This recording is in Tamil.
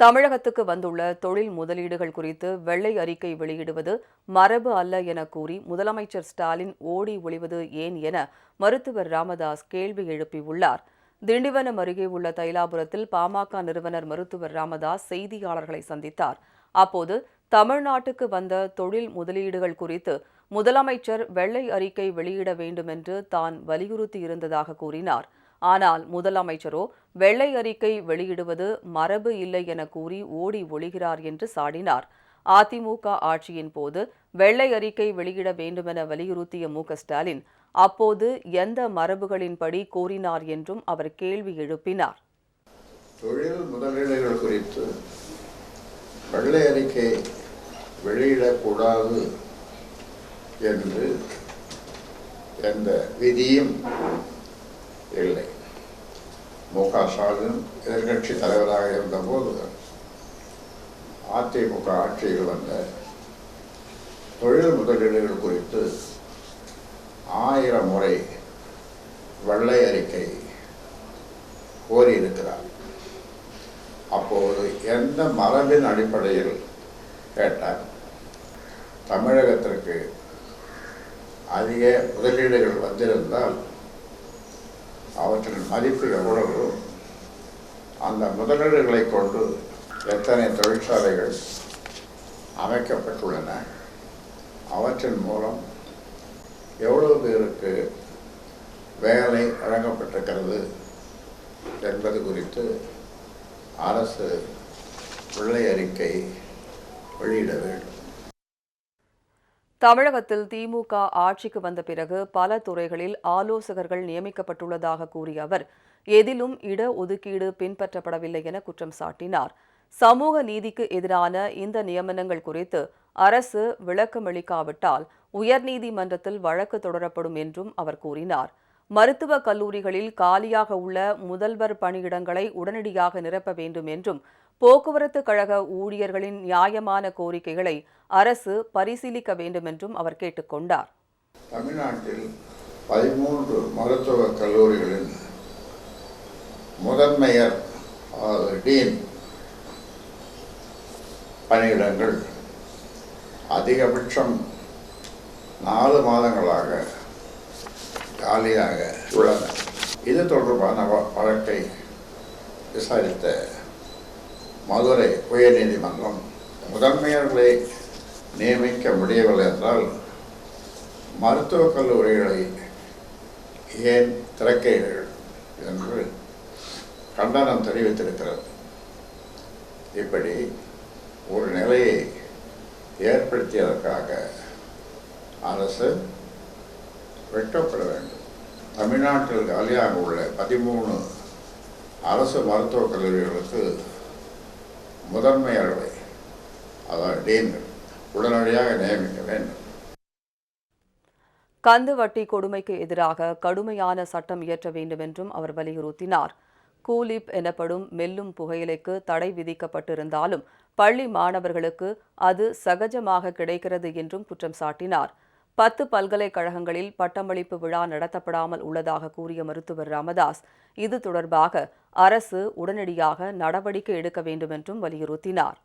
தமிழகத்துக்கு வந்துள்ள தொழில் முதலீடுகள் குறித்து வெள்ளை அறிக்கை வெளியிடுவது மரபு அல்ல என கூறி முதலமைச்சர் ஸ்டாலின் ஓடி ஒளிவது ஏன் என மருத்துவர் ராமதாஸ் கேள்வி எழுப்பியுள்ளார். திண்டிவனம் அருகே உள்ள தைலாபுரத்தில் பாமக நிறுவனர் மருத்துவர் ராமதாஸ் செய்தியாளர்களை சந்தித்தார். அப்போது தமிழ்நாட்டுக்கு வந்த தொழில் முதலீடுகள் குறித்து முதலமைச்சர் வெள்ளை அறிக்கை வெளியிட வேண்டுமென்று தான் வலியுறுத்தியிருந்ததாக கூறினார். ஆனால் முதலமைச்சரோ வெள்ளை அறிக்கை வெளியிடுவது மரபு இல்லை என கூறி ஓடி ஒளிகிறார் என்று சாடினார். அதிமுக ஆட்சியின் போது வெள்ளை அறிக்கை வெளியிட வேண்டுமென வலியுறுத்திய மு. ஸ்டாலின் அப்போது எந்த மரபுகளின்படி கோரினார் என்றும் அவர் கேள்வி எழுப்பினார். தொழில் முதலீடுகள் குறித்து வெள்ளை அறிக்கை வெளியிடக்கூடாது என்று எந்த விதியும் இல்லை. மு க ஸ்டாலின் எதிர்கட்சி தலைவராக இருந்தபோது அதிமுக ஆட்சியில் வந்த தொழில் முதலீடுகள் குறித்து ஆயிரம் முறை வெள்ளை அறிக்கை கோரியிருக்கிறார். அப்போது எந்த மரபின் அடிப்படையில் கேட்டார்? தமிழகத்திற்கு அதிக முதலீடுகள் வந்திருந்தால் அவற்றின் மதிப்பு எவ்வளவு அந்த முதலீடுகளை கொண்டு எத்தனை தொழிற்சாலைகள் அமைக்கப்பட்டுள்ளன அவற்றின் மூலம் எவ்வளவு பேருக்கு வேலை வழங்கப்பட்டிருக்கிறது என்பது குறித்து அரசு வெள்ளை அறிக்கை வெளியிட வேண்டும். தமிழகத்தில் திமுக ஆட்சிக்கு வந்த பிறகு பல துறைகளில் ஆலோசகர்கள் நியமிக்கப்பட்டுள்ளதாக கூறிய அவர் எதிலும் இட ஒதுக்கீடு பின்பற்றப்படவில்லை என குற்றம் சாட்டினார். சமூக நீதிக்கு எதிரான இந்த நியமனங்கள் குறித்து அரசு விளக்கமளிக்காவிட்டால் உயர்நீதிமன்றத்தில் வழக்கு தொடரப்படும் என்றும் அவர் கூறினார். மருத்துவக் கல்லூரிகளில் காலியாக உள்ள முதல்வர் பணியிடங்களை உடனடியாக நிரப்ப வேண்டும் என்றும் போக்குவரத்து கழக ஊழியர்களின் நியாயமான கோரிக்கைகளை அரசு பரிசீலிக்க வேண்டும் என்றும் அவர் கேட்டுக்கொண்டார் தமிழ்நாட்டில் பதிமூன்று மருத்துவக் கல்லூரிகளின் முதன்மையர் டீன் பணியிடங்கள் அதிகபட்சம் நாலு மாதங்களாக காலியாக உள்ளன இது தொடர்பான வ- வழக்கை விசாரித்த மதுரை உயர்நீதிமன்றம் முதன்மையர்களை நியமிக்க முடியவில்லை என்றால் மருத்துவக் கல்லூரிகளை ஏன் திறக்கிறீர்கள் என்று கண்டனம் தெரிவித்திருக்கிறது. இப்படி ஒரு நிலையை ஏற்படுத்தியதற்காக அரசு வெட்டப்பட வேண்டும். தமிழ்நாட்டில் காலியாக உள்ள பதிமூணு அரசு மருத்துவக் கல்லூரிகளுக்கு முதன்மை அளவை அதாவது டீன்கள் உடனடியாக நியமிக்க வேண்டும். கந்து வட்டி கொடுமைக்கு எதிராக கடுமையான சட்டம் இயற்ற வேண்டும் என்றும் அவர் வலியுறுத்தினார். கூலிப் எனப்படும் மெல்லும் புகையிலைக்கு தடை விதிக்கப்பட்டிருந்தாலும் பள்ளி மாணவர்களுக்கு அது சகஜமாக கிடைக்கிறது என்றும் குற்றம் சாட்டினார். பத்து பல்கலைக்கழகங்களில் பட்டமளிப்பு விழா நடத்தப்படாமல் உள்ளதாக கூறிய மருத்துவர் ராமதாஸ் இது தொடர்பாக அரசு உடனடியாக நடவடிக்கை எடுக்க வேண்டும் என்றும் வலியுறுத்தினார்.